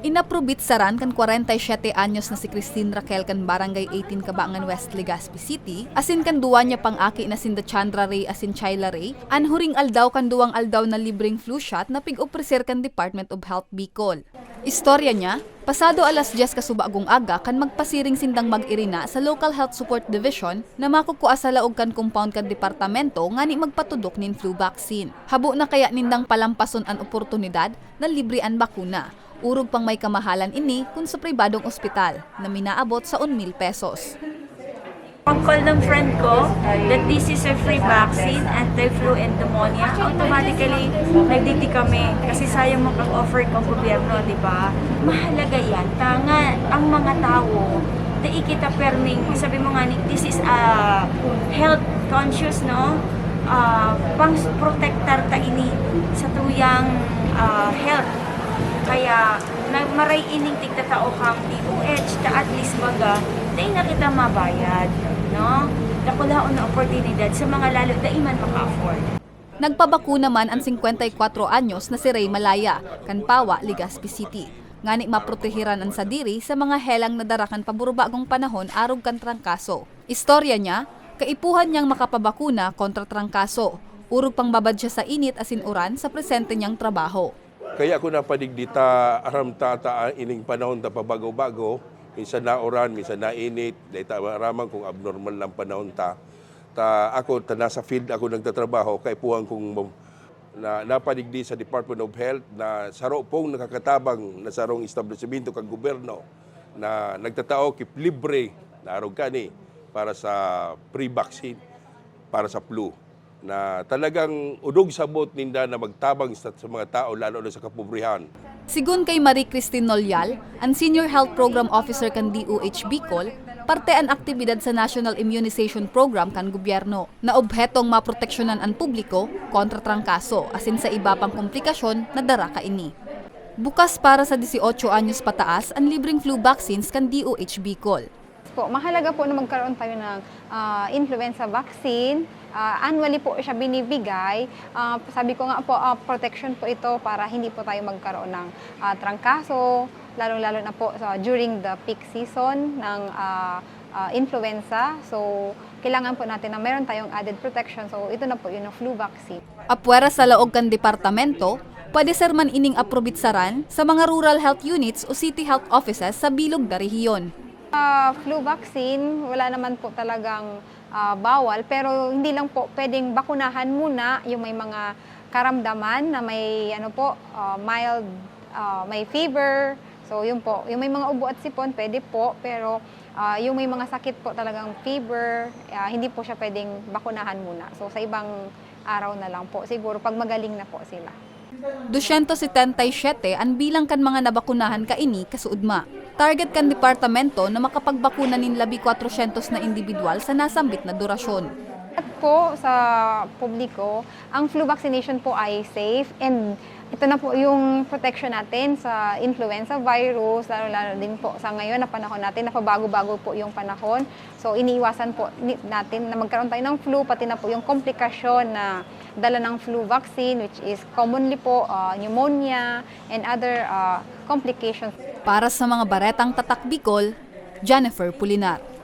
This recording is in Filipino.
Inaprobit saran kan 47 anyos na si Christine Raquel kan Barangay 18 Kabangan West Legazpi City, asin kan duwa niya pang aki na sinda Chandra Ray asin Chayla Ray, anhuring aldaw kan duwang aldaw na libreng flu shot na pig-opreser kan Department of Health Bicol. Istorya niya, pasado alas 10 kasubagong aga kan magpasiring sindang mag-irina sa Local Health Support Division na makukuha sa laog kan compound kan departamento ngani magpatudok nin flu vaccine. Habo na kaya nindang palampason an oportunidad na libre an bakuna. Urog pang may kamahalan ini kung sa pribadong ospital na minaabot sa 1,000 pesos. Pag-call ng friend ko that this is a free vaccine, anti-flu and pneumonia, automatically nagditi kami kasi sayang makag-offer kang gobyerno, di ba? Mahalaga yan. Tanga ang mga tao dai kita perming, sabi mo nga, this is a health conscious, no? Uh, pang protectar ta ini sa tuyang ah, health kaya na maray ining tigtatao kang DOH ta at least maga na kita mabayad no nakulaon na oportunidad sa mga lalo da iman maka-afford Nagpabakuna man ang 54 anyos na si Ray Malaya, Kanpawa, Legazpi City. Ngani maprotehiran ang sadiri sa mga helang nadarakan paburubagong panahon arog kan trangkaso. Istorya niya, kaipuhan niyang makapabakuna kontra trangkaso. Urog pang babad siya sa init asin uran sa presente niyang trabaho. Kaya ako napadigdita aram tata ining panahon ta pabago-bago, minsan na oran, minsan na init, dahil ta araman kung abnormal lang panahon ta. Ta ako ta nasa field ako nagtatrabaho. Kay puwang kong na napadigdi sa Department of Health na saro pong nakakatabang na sarong establishmento kag gobyerno na nagtatao kip libre. Na arog kani para sa pre-vaccine para sa flu na talagang udog sabot ninda na magtabang sa, sa mga tao lalo na sa kapobrihan. Sigun kay Marie Christine Nolyal, ang Senior Health Program Officer kan DOH Bicol, parte ang aktibidad sa National Immunization Program kan gobyerno na obhetong maproteksyonan ang publiko kontra trangkaso asin sa iba pang komplikasyon na dara ka ini. Bukas para sa 18 anyos pataas ang libreng flu vaccines kan DOH Bicol. po, mahalaga po na magkaroon tayo ng ah, influenza vaccine. Ah, annually po siya binibigay. Ah, sabi ko nga po, ah, protection po ito para hindi po tayo magkaroon ng ah, trangkaso, lalo-lalo na po sa during the peak season ng ah, ah, influenza. So, kailangan po natin na meron tayong added protection. So, ito na po yun ang flu vaccine. Apwera sa laog kan departamento, pwede ser man ining aprobitsaran sa mga rural health units o city health offices sa bilog da rehiyon. Ah, flu vaccine, wala naman po talagang ah, bawal, pero hindi lang po pwedeng bakunahan muna yung may mga karamdaman na may ano po, ah, mild, ah, may fever. So yun po, yung may mga ubo at sipon, pwede po, pero ah, yung may mga sakit po talagang fever, ah, hindi po siya pwedeng bakunahan muna. So sa ibang araw na lang po, siguro pag magaling na po sila. 277 ang bilang kan mga nabakunahan kaini kasuudma. Target kan departamento na makapagbakuna nin labi 400 na individual sa nasambit na durasyon. At po sa publiko, ang flu vaccination po ay safe and ito na po yung protection natin sa influenza virus, lalo-lalo din po sa ngayon na panahon natin, napabago-bago po yung panahon. So iniiwasan po natin na magkaroon tayo ng flu, pati na po yung komplikasyon na dala ng flu vaccine, which is commonly po uh, pneumonia and other uh, complications. Para sa mga baretang tatak Bicol, Jennifer Pulinar.